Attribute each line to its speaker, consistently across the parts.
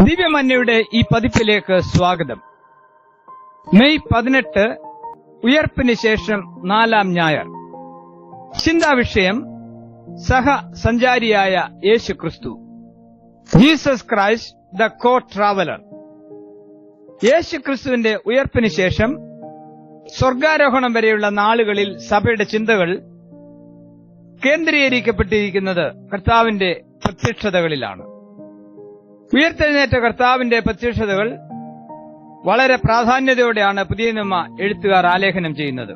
Speaker 1: ദിവ്യമന്യയുടെ ഈ പതിപ്പിലേക്ക് സ്വാഗതം. മെയ് പതിനെട്ട് ഉയർപ്പിന് ശേഷം നാലാം ഞായർ. ചിന്താവിഷയം സഹ സഞ്ചാരിയായ യേശു ക്രിസ്തു Jesus Christ the co traveller യേശു ക്രിസ്തുവിന്റെ ഉയർപ്പിന് ശേഷം സ്വർഗാരോഹണം വരെയുള്ള നാളുകളിൽ സഭയുടെ ചിന്തകൾ കേന്ദ്രീകരിക്കപ്പെട്ടിരിക്കുന്നത് കർത്താവിന്റെ പ്രത്യക്ഷതകളിലാണ്. ഉയർത്തെഴുന്നേറ്റ കർത്താവിന്റെ പ്രത്യക്ഷതകൾ വളരെ പ്രാധാന്യതയോടെയാണ് പുതിയ നിയമ എഴുത്തുകാർ ആലേഖനം ചെയ്യുന്നത്.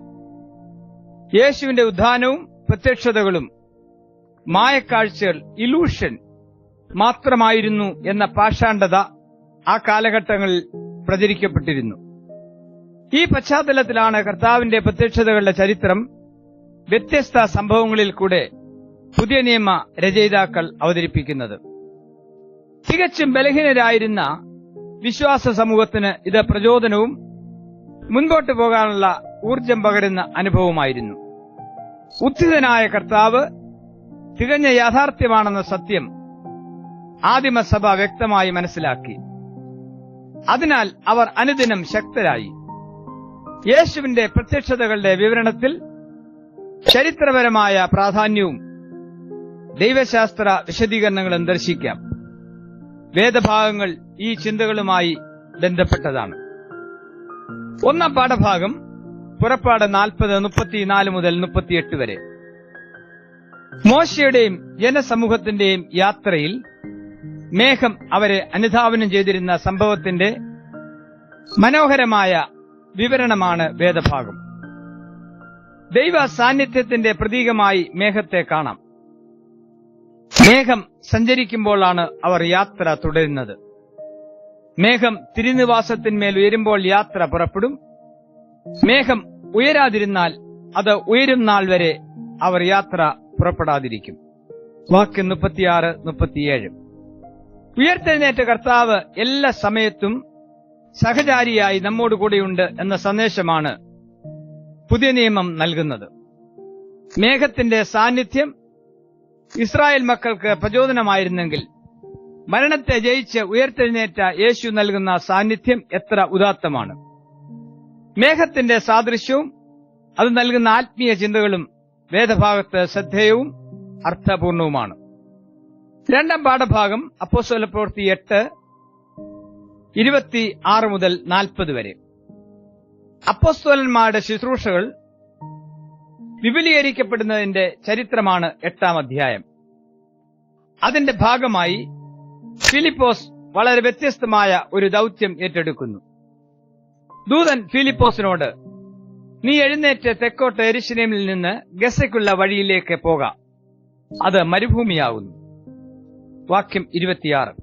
Speaker 1: യേശുവിന്റെ ഉദ്ധാനവും പ്രത്യക്ഷതകളും മായക്കാഴ്ചകൾ ഇലൂഷൻ മാത്രമായിരുന്നു എന്ന പാഷാണ്ഡത ആ കാലഘട്ടങ്ങളിൽ പ്രചരിക്കപ്പെട്ടിരുന്നു. ഈ പശ്ചാത്തലത്തിലാണ് കർത്താവിന്റെ പ്രത്യക്ഷതകളുടെ ചരിത്രം വ്യത്യസ്ത സംഭവങ്ങളിൽ കൂടെ പുതിയ നിയമ രചയിതാക്കൾ അവതരിപ്പിക്കുന്നത്. തികച്ചും ബലഹീനരായിരുന്ന വിശ്വാസ സമൂഹത്തിന് ഇത് പ്രചോദനവും മുൻപോട്ട് പോകാനുള്ള ഊർജം പകരുന്ന അനുഭവമായിരുന്നു ഉത്ഥിതനായ കർത്താവ് തികഞ്ഞ യാഥാർത്ഥ്യമാണെന്ന സത്യം ആദിമസഭ വ്യക്തമായി മനസ്സിലാക്കി. അതിനാൽ അവർ അനുദിനം ശക്തരായി. യേശുവിന്റെ പ്രത്യക്ഷതകളുടെ വിവരണത്തിൽ ചരിത്രപരമായ പ്രാധാന്യവും ദൈവശാസ്ത്ര വിശദീകരണങ്ങളും ദർശിക്കാം. വേദഭാഗങ്ങൾ ഈ ചിന്തകളുമായി ബന്ധപ്പെട്ടതാണ്. ഒന്നാം പാഠഭാഗം പുറപ്പാട് നാൽപ്പത് മുപ്പത്തിനാല് മുതൽ മുപ്പത്തിയെട്ട് വരെ. മോശയുടെയും ജനസമൂഹത്തിന്റെയും യാത്രയിൽ മേഘം അവരെ അനുധാവനം ചെയ്തിരുന്ന സംഭവത്തിന്റെ മനോഹരമായ വിവരണമാണ് വേദഭാഗം. ദൈവ സാന്നിധ്യത്തിന്റെ പ്രതീകമായി മേഘത്തെ കാണാം. മേഘം സഞ്ചരിക്കുമ്പോഴാണ് അവർ യാത്ര തുടരുന്നത്. മേഘം തിരുനിവാസത്തിന്മേൽ ഉയരുമ്പോൾ യാത്ര പുറപ്പെടും. മേഘം ഉയരാതിരുന്നാൽ അത് ഉയരും നാൾ വരെ അവർ യാത്ര പുറപ്പെടാതിരിക്കും. വാക്ക് മുപ്പത്തിയാറ് മുപ്പത്തിയേഴ്. ഉയർത്തെഴുന്നേറ്റ കർത്താവ് എല്ലാ സമയത്തും സഹചാരിയായി നമ്മോട് കൂടെയുണ്ട് എന്ന സന്ദേശമാണ് പുതിയ നിയമം നൽകുന്നത്. മേഘത്തിന്റെ സാന്നിധ്യം ഇസ്രായേൽ മക്കൾക്ക് പ്രചോദനമായിരുന്നെങ്കിൽ മരണത്തെ ജയിച്ച് ഉയർത്തെഴുന്നേറ്റ യേശു നൽകുന്ന സാന്നിധ്യം എത്ര ഉദാത്തമാണ്. മേഘത്തിന്റെ സാദൃശ്യവും അത് നൽകുന്ന ആത്മീയ ചിന്തകളും വേദഭാഗത്ത് ശ്രദ്ധേയവും അർത്ഥപൂർണവുമാണ്. രണ്ടാം പാഠഭാഗം അപ്പോസ്തല പ്രവൃത്തി എട്ട് ഇരുപത്തി ആറ് മുതൽ നാൽപ്പത് വരെ. അപ്പോസ്തോലന്മാരുടെ ശുശ്രൂഷകൾ വിപുലീകരിക്കപ്പെടുന്നതിന്റെ ചരിത്രമാണ് എട്ടാം അധ്യായം. അതിന്റെ ഭാഗമായി ഫിലിപ്പോസ് വളരെ വ്യത്യസ്തമായ ഒരു ദൗത്യം ഏറ്റെടുക്കുന്നു. ദൂതൻ ഫിലിപ്പോസിനോട് നീ എഴുന്നേറ്റ് തെക്കോട്ട് എരിശിനേമിൽ നിന്ന് ഗസയ്ക്കുള്ള വഴിയിലേക്ക് പോകാം. അത് മരുഭൂമിയാകുന്നു വാക്യം ഇരുപത്തിയാറ്.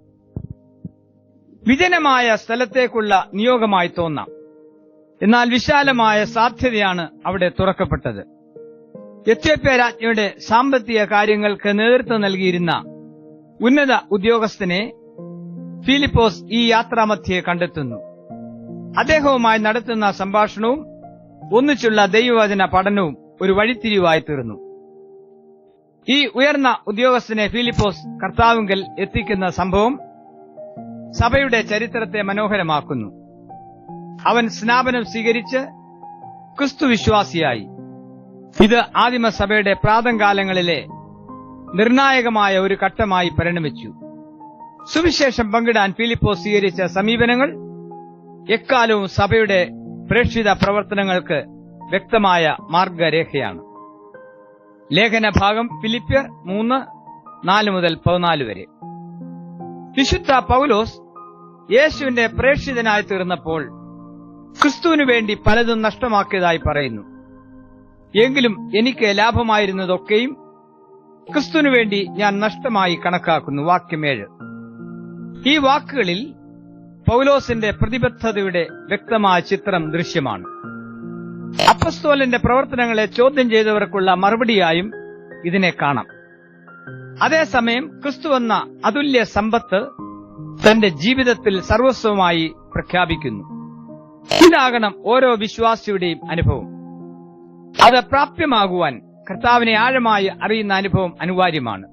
Speaker 1: വിജനമായ സ്ഥലത്തേക്കുള്ള നിയോഗമായി തോന്നാം. എന്നാൽ വിശാലമായ സാധ്യതയാണ് അവിടെ തുറക്കപ്പെട്ടത്. എത്യോപ്യ രാജ്ഞിയുടെ സാമ്പത്തിക കാര്യങ്ങൾക്ക് നേതൃത്വം നൽകിയിരുന്ന ഉന്നത ഉദ്യോഗസ്ഥനെ ഫിലിപ്പോസ് ഈ യാത്രാമധ്യേ കണ്ടെത്തുന്നു. അദ്ദേഹവുമായി നടത്തുന്ന സംഭാഷണവും ഒന്നിച്ചുള്ള ദൈവവചന പഠനവും ഒരു വഴിത്തിരിവായി തീർന്നു. ഈ ഉയർന്ന ഉദ്യോഗസ്ഥനെ ഫിലിപ്പോസ് കർത്താവിങ്കൽ എത്തിക്കുന്ന സംഭവം സഭയുടെ ചരിത്രത്തെ മനോഹരമാക്കുന്നു. അവൻ സ്നാപനം സ്വീകരിച്ച് ക്രിസ്തു വിശ്വാസിയായി ഇത് ആദിമസഭയുടെ പ്രാതംകാലങ്ങളിലെ നിർണായകമായ ഒരു ഘട്ടമായി പരിണമിച്ചു. സുവിശേഷം പങ്കിടാൻ ഫിലിപ്പോ സ്വീകരിച്ച സമീപനങ്ങൾ എക്കാലവും സഭയുടെ പ്രേക്ഷിത പ്രവർത്തനങ്ങൾക്ക് വ്യക്തമായ മാർഗരേഖയാണ്. ലേഖന ഭാഗം ഫിലിപ്പിയർ മൂന്ന് നാല് മുതൽ പതിനാല് വരെ. വിശുദ്ധ പൗലോസ് യേശുവിന്റെ പ്രേക്ഷിതനായി തീർന്നപ്പോൾ ക്രിസ്തുവിനു വേണ്ടി പലതും നഷ്ടമാക്കിയതായി പറയുന്നു. എങ്കിലും എനിക്ക് ലാഭമായിരുന്നതൊക്കെയും ക്രിസ്തുവിനു വേണ്ടി ഞാൻ നഷ്ടമായി കണക്കാക്കുന്നു. വാക്യമേഴ് ഈ വാക്കുകളിൽ പൗലോസിന്റെ പ്രതിബദ്ധതയുടെ വ്യക്തമായ ചിത്രം ദൃശ്യമാണ്. അപ്പസ്തോലന്റെ പ്രവർത്തനങ്ങളെ ചോദ്യം ചെയ്തവർക്കുള്ള മറുപടിയായും ഇതിനെ കാണാം. അതേസമയം ക്രിസ്തു എന്ന അതുല്യ സമ്പത്ത് തന്റെ ജീവിതത്തിൽ സർവസ്വമായി പ്രഖ്യാപിക്കുന്നു. ഇതാകണം ഓരോ വിശ്വാസിയുടെയും അനുഭവം. അത് പ്രാപ്യമാകുവാൻ കർത്താവിനെ ആഴമായി അറിയുന്ന അനുഭവം അനിവാര്യമാണ്.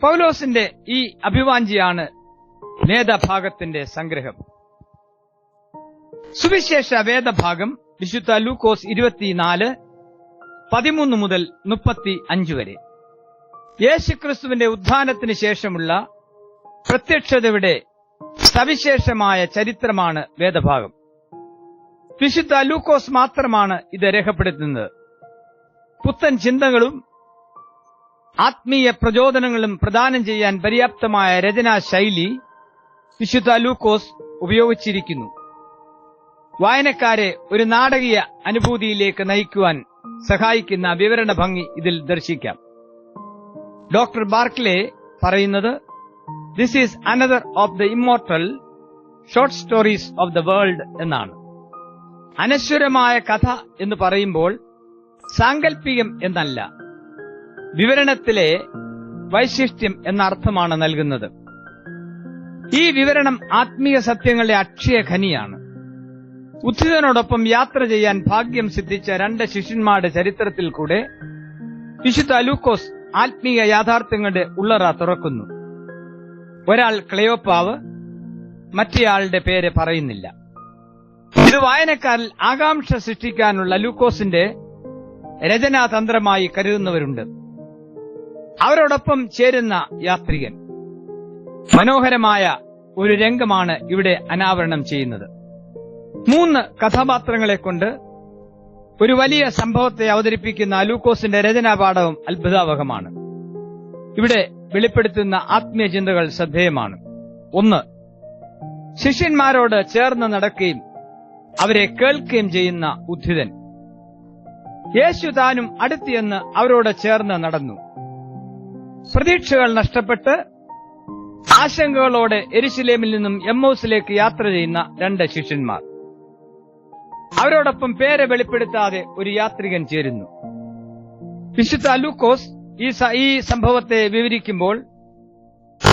Speaker 1: പൗലോസിന്റെ ഈ അഭിവാഞ്ചിയാണ് വേദഭാഗത്തിന്റെ സംഗ്രഹം. സുവിശേഷ വേദഭാഗം വിശുദ്ധ ലൂക്കോസ് ഇരുപത്തിനാല് പതിമൂന്ന് മുതൽ മുപ്പത്തി അഞ്ച് വരെ. യേശുക്രിസ്തുവിന്റെ ഉത്ഥാനത്തിന് ശേഷമുള്ള പ്രത്യക്ഷതയുടെ സവിശേഷമായ ചരിത്രമാണ് വേദഭാഗം. വിശുദ്ധ ലൂക്കോസ് മാത്രമാണ് ഇത് രേഖപ്പെടുത്തുന്നത്. പുത്തൻ ചിന്തകളും ആത്മീയ പ്രചോദനങ്ങളും പ്രദാനം ചെയ്യാൻ പര്യാപ്തമായ രചനാ ശൈലി വിശുദ്ധ ലൂക്കോസ് ഉപയോഗിച്ചിരിക്കുന്നു. വായനക്കാരെ ഒരു നാടകീയ അനുഭൂതിയിലേക്ക് നയിക്കുവാൻ സഹായിക്കുന്ന വിവരണ ഭംഗി ഇതിൽ ദർശിക്കാം. ഡോക്ടർ ബാർക്ലെ പറയുന്നത് this is another of the immortal short stories of the world എന്നാണ്. അനശ്വരമായ കഥ എന്ന് പറയുമ്പോൾ സാങ്കല്പികം എന്നല്ല വിവരണത്തിലെ വൈശിഷ്ട്യം എന്ന അർത്ഥമാണ് നൽകുന്നത്. ഈ വിവരണം ആത്മീയ സത്യങ്ങളുടെ അക്ഷയ ഖനിയാണ്. ഉദ്ധിതനോടൊപ്പം യാത്ര ചെയ്യാൻ ഭാഗ്യം സിദ്ധിച്ച രണ്ട് ശിഷ്യന്മാരുടെ ചരിത്രത്തിൽ കൂടെ വിശുദ്ധ അലൂക്കോസ് ആത്മീയ യാഥാർത്ഥ്യങ്ങളുടെ ഉള്ളറ തുറക്കുന്നു. ഒരാൾ ക്ലയോപ്പാവ് മറ്റേയാളുടെ പേര് പറയുന്നില്ല. ഇത് വായനക്കാരിൽ ആകാംക്ഷ സൃഷ്ടിക്കാനുള്ള ലൂക്കോസിന്റെ രചനാതന്ത്രമായി കരുതുന്നവരുണ്ട്. അവരോടൊപ്പം ചേരുന്ന യാത്രികൻ. മനോഹരമായ ഒരു രംഗമാണ് ഇവിടെ അനാവരണം ചെയ്യുന്നത്. മൂന്ന് കഥാപാത്രങ്ങളെ കൊണ്ട് ഒരു വലിയ സംഭവത്തെ അവതരിപ്പിക്കുന്ന ലൂക്കോസിന്റെ രചനാപാഠവും അത്ഭുതാവഹമാണ്. ഇവിടെ വെളിപ്പെടുത്തുന്ന ആത്മീയ ചിന്തകൾ ശ്രദ്ധേയമാണ്. ഒന്ന് ശിഷ്യന്മാരോട് ചേർന്ന് നടക്കുകയും അവരെ കേൾക്കുകയും ചെയ്യുന്ന ഉദ്ധിതൻ. യേശു താനും അടുത്തിയെന്ന് അവരോട് ചേർന്ന് നടന്നു. പ്രതീക്ഷകൾ നഷ്ടപ്പെട്ട് ആശങ്കകളോടെ എരിശിലേമിൽ നിന്നും എമ്മോസിലേക്ക് യാത്ര ചെയ്യുന്ന രണ്ട് ശിഷ്യന്മാർ. അവരോടൊപ്പം പേരെ വെളിപ്പെടുത്താതെ ഒരു യാത്രികൻ ചേരുന്നു. വിശുദ്ധ ലൂക്കോസ് ഈ ഈ സംഭവത്തെ വിവരിക്കുമ്പോൾ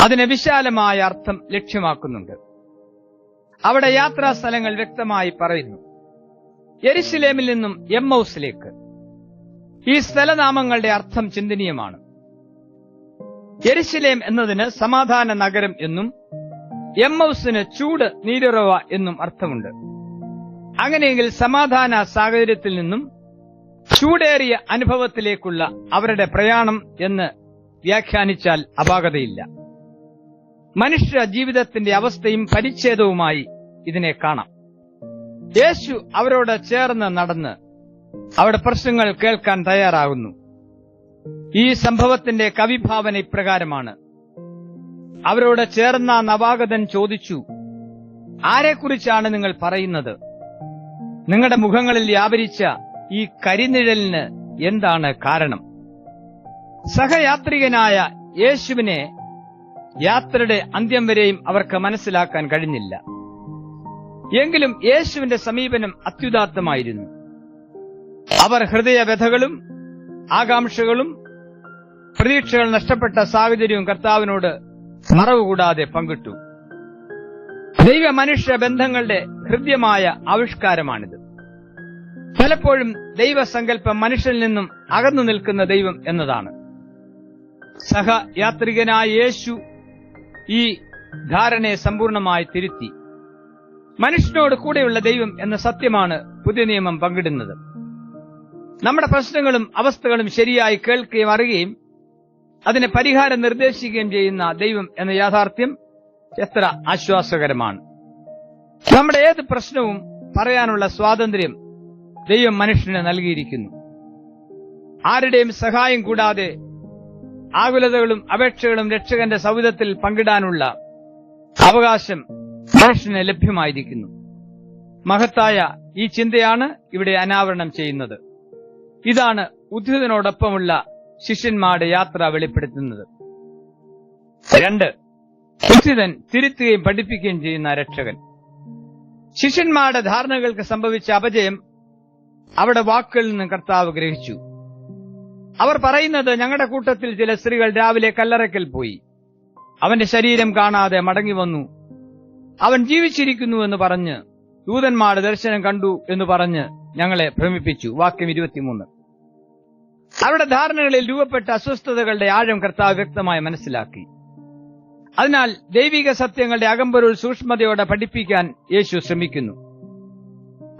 Speaker 1: അതിനെ വിശാലമായ അർത്ഥം ലക്ഷ്യമാക്കുന്നുണ്ട്. അവിടെ യാത്രാ സ്ഥലങ്ങൾ വ്യക്തമായി പറയുന്നു. എരിശിലേമിൽ നിന്നും എം ഹൌസിലേക്ക് ഈ സ്ഥലനാമങ്ങളുടെ അർത്ഥം ചിന്തനീയമാണ്. എരിശിലേം എന്നതിന് സമാധാന നഗരം എന്നും എം ഹൌസിന് ചൂട് നീരുറവ എന്നും അർത്ഥമുണ്ട്. അങ്ങനെയെങ്കിൽ സമാധാന സാഹചര്യത്തിൽ നിന്നും ചൂടേറിയ അനുഭവത്തിലേക്കുള്ള അവരുടെ പ്രയാണം എന്ന് വ്യാഖ്യാനിച്ചാൽ അപാകതയില്ല. മനുഷ്യ ജീവിതത്തിന്റെ അവസ്ഥയും പരിച്ഛേദവുമായി ഇതിനെ കാണാം. യേശു അവരോട് ചേർന്ന് നടന്ന് അവിടെ പ്രശ്നങ്ങൾ കേൾക്കാൻ തയ്യാറാകുന്നു. ഈ സംഭവത്തിന്റെ കവിഭാവന ഇപ്രകാരമാണ്. അവരോട് ചേർന്ന നവാഗതൻ ചോദിച്ചു ആരെക്കുറിച്ചാണ് നിങ്ങൾ പറയുന്നത്? നിങ്ങളുടെ മുഖങ്ങളിൽ വ്യാപരിച്ച ഈ കരിനിഴലിന് എന്താണ് കാരണം? സഹയാത്രികനായ യേശുവിനെ യാത്രയുടെ അന്ത്യം വരെയും അവർക്ക് മനസ്സിലാക്കാൻ കഴിഞ്ഞില്ല. എങ്കിലും യേശുവിന്റെ സമീപനം അത്യുദാത്തമായിരുന്നു. അവർ ഹൃദയവ്യഥകളും ആകാംക്ഷകളും പ്രതീക്ഷകൾ നഷ്ടപ്പെട്ട സാഹചര്യവും കർത്താവിനോട് മറവുകൂടാതെ പങ്കിട്ടു. ദൈവ മനുഷ്യ ബന്ധങ്ങളുടെ ഹൃദ്യമായ ആവിഷ്കാരമാണിത്. പലപ്പോഴും ദൈവസങ്കല്പം മനുഷ്യനിൽ നിന്നും അകന്നു നിൽക്കുന്ന ദൈവം എന്നതാണ്. സഹയാത്രികനായ യേശു ഈ ധാരണയെ സമ്പൂർണമായി തിരുത്തി. മനുഷ്യനോട് കൂടെയുള്ള ദൈവം എന്ന സത്യമാണ് പുതിയ നിയമം പങ്കിടുന്നത്. നമ്മുടെ പ്രശ്നങ്ങളും അവസ്ഥകളും ശരിയായി കേൾക്കുകയും അറിയുകയും അതിന് പരിഹാരം നിർദ്ദേശിക്കുകയും ചെയ്യുന്ന ദൈവം എന്ന യാഥാർത്ഥ്യം എത്ര ആശ്വാസകരമാണ്. നമ്മുടെ ഏത് പ്രശ്നവും പറയാനുള്ള സ്വാതന്ത്ര്യം ദൈവം മനുഷ്യന് നൽകിയിരിക്കുന്നു. ആരുടെയും സഹായം കൂടാതെ ആകുലതകളും അപേക്ഷകളും രക്ഷകന്റെ സൌഹൃദത്തിൽ പങ്കിടാനുള്ള അവകാശം മനുഷ്യന് ലഭ്യമായിരിക്കുന്നു. മഹത്തായ ഈ ചിന്തയാണ് ഇവിടെ അനാവരണം ചെയ്യുന്നത്. ഇതാണ് ഉദ്ധിതനോടൊപ്പമുള്ള ശിഷ്യന്മാരുടെ യാത്ര വെളിപ്പെടുത്തുന്നത്. രണ്ട് ഉദ്ധിതൻ തിരുത്തുകയും പഠിപ്പിക്കുകയും ചെയ്യുന്ന രക്ഷകൻ. ശിഷ്യന്മാരുടെ ധാരണകൾക്ക് സംഭവിച്ച അപജയം അവിടെ വാക്കുകളിൽ നിന്ന് കർത്താവ് ഗ്രഹിച്ചു. അവർ പറയുന്നത് ഞങ്ങളുടെ കൂട്ടത്തിൽ ചില സ്ത്രീകൾ രാവിലെ കല്ലറയ്ക്കൽ പോയി. അവന്റെ ശരീരം കാണാതെ മടങ്ങി വന്നു. അവൻ ജീവിച്ചിരിക്കുന്നു എന്ന് പറഞ്ഞ് ദൂതന്മാരുടെ ദർശനം കണ്ടു എന്ന് പറഞ്ഞ് ഞങ്ങളെ ഭ്രമിപ്പിച്ചു. വാക്യം ഇരുപത്തിമൂന്ന്. അവരുടെ ധാരണകളിൽ രൂപപ്പെട്ട അസ്വസ്ഥതകളുടെ ആഴം കർത്താവ് വ്യക്തമായി മനസ്സിലാക്കി. അതിനാൽ ദൈവിക സത്യങ്ങളുടെ അകമ്പൊരുൾ സൂക്ഷ്മതയോടെ പഠിപ്പിക്കാൻ യേശു ശ്രമിക്കുന്നു.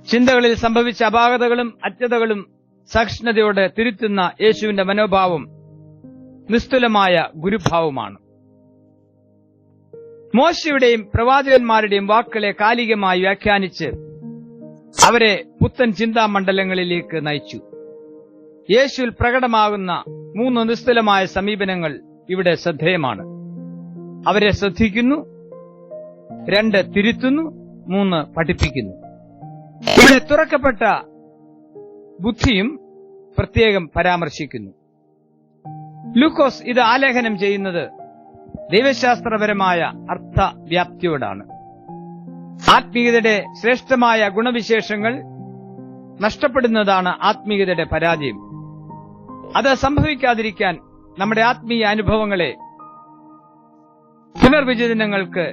Speaker 1: ചിന്തകളിൽ സംഭവിച്ച അപാകതകളും അജ്ഞതകളും സഹിഷ്ണുതയോടെ തിരുത്തുന്ന യേശുവിന്റെ മനോഭാവം നിസ്തുലമായ ഗുരുഭാവമാണ്. മോശയുടെയും പ്രവാചകന്മാരുടെയും വാക്കുകളെ കാലികമായി വ്യാഖ്യാനിച്ച് അവരെ പുത്തൻ ചിന്താ മണ്ഡലങ്ങളിലേക്ക് നയിച്ചു. യേശുവിൽ പ്രകടമാകുന്ന മൂന്ന് നിസ്തുലമായ സമീപനങ്ങൾ ഇവിടെ ശ്രദ്ധേയമാണ്. അവരെ ശ്രദ്ധിക്കുന്നു രണ്ട് തിരുത്തുന്നു മൂന്ന് പഠിപ്പിക്കുന്നു. ഇവിടെ തുറക്കപ്പെട്ട ബുദ്ധിയും പ്രത്യേകം പരാമർശിക്കുന്നു. ലൂക്കോസ് ഇത് ആലേഖനം ചെയ്യുന്നത് ദൈവശാസ്ത്രപരമായ അർത്ഥവ്യാപ്തിയോടാണ്. ആത്മീയതയുടെ ശ്രേഷ്ഠമായ ഗുണവിശേഷങ്ങൾ നഷ്ടപ്പെടുന്നതാണ് ആത്മീയതയുടെ പരാജയം. അത് സംഭവിക്കാതിരിക്കാൻ നമ്മുടെ ആത്മീയ അനുഭവങ്ങളെ പുനർവിചിന്തനങ്ങൾക്ക്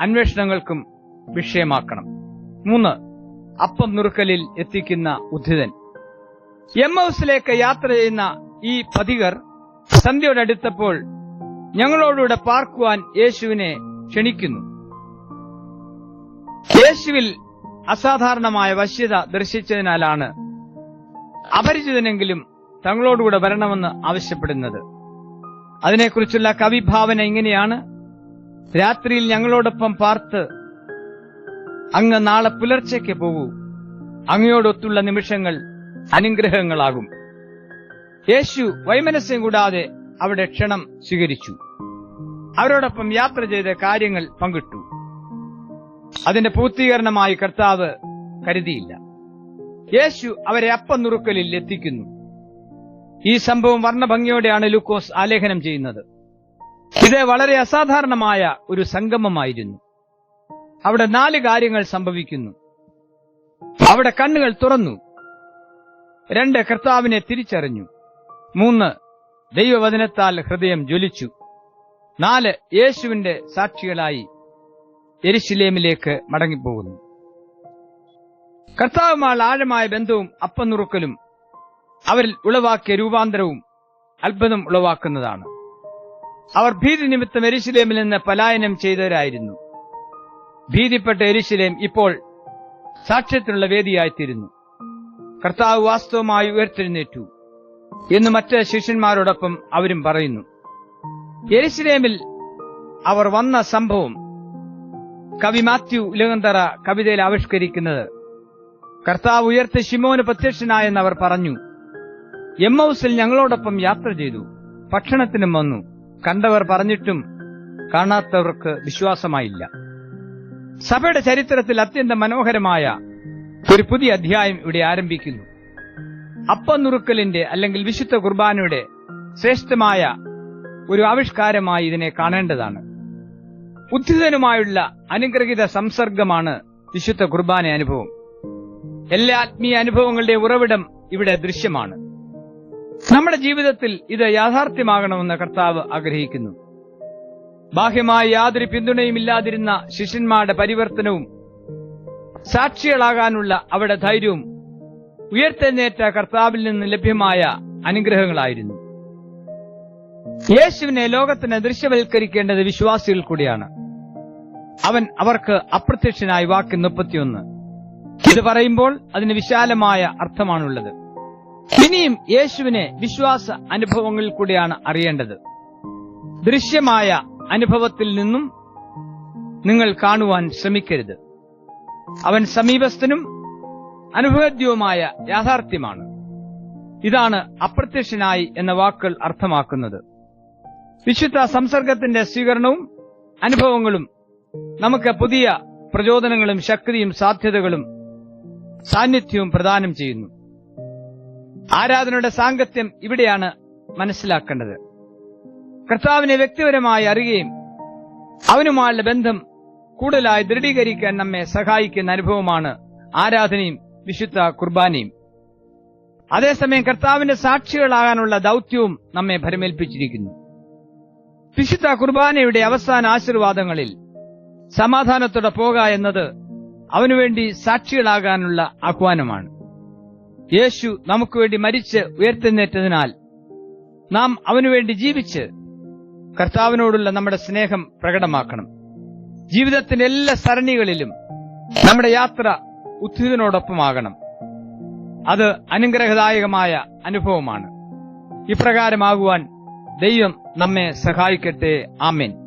Speaker 1: അന്വേഷണങ്ങൾക്കും വിഷയമാക്കണം. മൂന്ന് അപ്പം നുറുക്കലിൽ എത്തിക്കുന്ന ഉദ്ധിതൻ. എം ഹൗസിലേക്ക് യാത്ര ചെയ്യുന്ന ഈ പതികർ സന്ധ്യയോടടുത്തപ്പോൾ ഞങ്ങളോടുകൂടെ പാർക്കുവാൻ യേശുവിനെ ക്ഷണിക്കുന്നു. യേശുവിൽ അസാധാരണമായ വശ്യത ദർശിച്ചതിനാലാണ് അപരിചിതനെങ്കിലും തങ്ങളോടുകൂടെ വരണമെന്ന് ആവശ്യപ്പെടുന്നത്. അതിനെക്കുറിച്ചുള്ള കവിഭാവന ഇങ്ങനെയാണ്. രാത്രിയിൽ ഞങ്ങളോടൊപ്പം പാർത്ത് അങ്ങ് നാളെ പുലർച്ചയ്ക്ക് പോകൂ. അങ്ങയോടൊത്തുള്ള നിമിഷങ്ങൾ അനുഗ്രഹങ്ങളാകും. യേശു വൈമനസ്യം കൂടാതെ അവിടെ ക്ഷണം സ്വീകരിച്ചു. അവരോടൊപ്പം യാത്ര ചെയ്ത കാര്യങ്ങൾ പങ്കിട്ടു. അതിന്റെ പൂർത്തീകരണമായി കർത്താവ് കരുതിയില്ല. യേശു അവരെ അപ്പം നുറുക്കലിൽ എത്തിക്കുന്നു. ഈ സംഭവം വർണഭംഗിയോടെയാണ് ലൂക്കോസ് ആലേഖനം ചെയ്യുന്നത്. ഇത് വളരെ അസാധാരണമായ ഒരു സംഗമമായിരുന്നു. അവിടെ നാല് കാര്യങ്ങൾ സംഭവിക്കുന്നു. അവിടെ കണ്ണുകൾ തുറന്നു. രണ്ട് കർത്താവിനെ തിരിച്ചറിഞ്ഞു. മൂന്ന് ദൈവവചനത്താൽ ഹൃദയം ജ്വലിച്ചു. നാല് യേശുവിന്റെ സാക്ഷികളായി എരിശിലേമിലേക്ക് മടങ്ങിപ്പോകുന്നു. കർത്താവുമായുള്ള ആഴമായ ബന്ധവും അപ്പനുറുക്കലും അവരിൽ ഉളവാക്കിയ രൂപാന്തരവും അത്ഭുതം ഉളവാക്കുന്നതാണ്. അവർ ഭീതി നിമിത്തം എരിശിലേമിൽ നിന്ന് പലായനം ചെയ്തവരായിരുന്നു. ഭീതിപ്പെട്ട എരിശിലേം ഇപ്പോൾ സാക്ഷ്യത്തിനുള്ള വേദിയായിത്തീരുന്നു. കർത്താവ് വാസ്തവമായി ഉയർത്തെഴുന്നേറ്റു. എന്ന് മറ്റ് ശിഷ്യന്മാരോടൊപ്പം അവരും പറയുന്നു. എരിശിലേമിൽ അവർ വന്ന സംഭവം കവി മാത്യു ഇലകന്തറ കവിതയിൽ ആവിഷ്കരിക്കുന്നത്. കർത്താവ് ഉയർത്തി ശിമോന് പ്രത്യക്ഷനായെന്ന് അവർ പറഞ്ഞു എം ഹൌസിൽ ഞങ്ങളോടൊപ്പം യാത്ര ചെയ്തു ഭക്ഷണത്തിനും വന്നു. കണ്ടവർ പറഞ്ഞിട്ടും കാണാത്തവർക്ക് വിശ്വാസമായില്ല. സഭയുടെ ചരിത്രത്തിൽ അത്യന്തം മനോഹരമായ ഒരു പുതിയ അധ്യായം ഇവിടെ ആരംഭിക്കുന്നു. അപ്പനുറുക്കലിന്റെ അല്ലെങ്കിൽ വിശുദ്ധ കുർബാനയുടെ ശ്രേഷ്ഠമായ ഒരു ആവിഷ്കാരമായി ഇതിനെ കാണേണ്ടതാണ്. ഉദ്ധിതനുമായുള്ള അനുഗ്രഹിത സംസർഗമാണ് വിശുദ്ധ കുർബാന അനുഭവം. എല്ലാ ആത്മീയ അനുഭവങ്ങളുടെ ഉറവിടം ഇവിടെ ദൃശ്യമാണ്. നമ്മുടെ ജീവിതത്തിൽ ഇത് യാഥാർത്ഥ്യമാകണമെന്ന് കർത്താവ് ആഗ്രഹിക്കുന്നു. ബാഹ്യമായ യാതൊരു പിന്തുണയും ഇല്ലാതിരുന്ന ശിഷ്യന്മാരുടെ പരിവർത്തനവും സാക്ഷികളാകാനുള്ള അവരുടെ ധൈര്യവും ഉയർത്തെഴുന്നേറ്റ കർത്താവിൽ നിന്ന് ലഭ്യമായ അനുഗ്രഹങ്ങളായിരുന്നു. യേശുവിനെ ലോകത്തിന് ദൃശ്യവൽക്കരിക്കേണ്ടത് വിശ്വാസികൾ കൂടിയാണ്. അവൻ അവർക്ക് അപ്രത്യക്ഷനായി വാക്ക് മുപ്പത്തിയൊന്ന്. ഇത് പറയുമ്പോൾ അതിന് വിശാലമായ അർത്ഥമാണുള്ളത്. ഇനിയും യേശുവിനെ വിശ്വാസ അനുഭവങ്ങളിൽ കൂടിയാണ് അറിയേണ്ടത്. ദൃശ്യമായ അനുഭവത്തിൽ നിന്നും നിങ്ങൾ കാണുവാൻ ശ്രമിക്കരുത്. അവൻ സമീപസ്ഥനും അനുഭവദ്യവുമായ യാഥാർത്ഥ്യമാണ്. ഇതാണ് അപ്രത്യക്ഷനായി എന്ന വാക്കുകൾ അർത്ഥമാക്കുന്നത്. വിശുദ്ധ സംസർഗത്തിന്റെ സ്വീകരണവും അനുഭവങ്ങളും നമുക്ക് പുതിയ പ്രചോദനങ്ങളും ശക്തിയും സാധ്യതകളും സാന്നിധ്യവും പ്രദാനം ചെയ്യുന്നു. ആരാധനയുടെ സാങ്കത്യം ഇവിടെയാണ് മനസ്സിലാക്കേണ്ടത്. കർത്താവിനെ വ്യക്തിപരമായി അറിയുകയും അവനുമായുള്ള ബന്ധം കൂടുതലായി ദൃഢീകരിക്കാൻ നമ്മെ സഹായിക്കുന്ന അനുഭവമാണ് ആരാധനയും വിശുദ്ധ കുർബാനയും. അതേസമയം കർത്താവിന്റെ സാക്ഷികളാകാനുള്ള ദൗത്യവും നമ്മെ ഭരമേൽപ്പിച്ചിരിക്കുന്നു. വിശുദ്ധ കുർബാനയുടെ അവസാന ആശീർവാദങ്ങളിൽ സമാധാനത്തോടെ പോക എന്നത് അവനുവേണ്ടി സാക്ഷികളാകാനുള്ള ആഹ്വാനമാണ്. യേശു നമുക്ക് വേണ്ടി മരിച്ച് ഉയർത്തെഴുന്നേറ്റതിനാൽ നാം അവനുവേണ്ടി ജീവിച്ച് കർത്താവിനോടുള്ള നമ്മുടെ സ്നേഹം പ്രകടമാക്കണം. ജീവിതത്തിന്റെ എല്ലാ സരണികളിലും നമ്മുടെ യാത്ര ഉദ്ധിതനോടൊപ്പമാകണം അത് അനുഗ്രഹദായകമായ അനുഭവമാണ്. ഇപ്രകാരമാകുവാൻ ദൈവം നമ്മെ സഹായിക്കട്ടെ. ആമേൻ.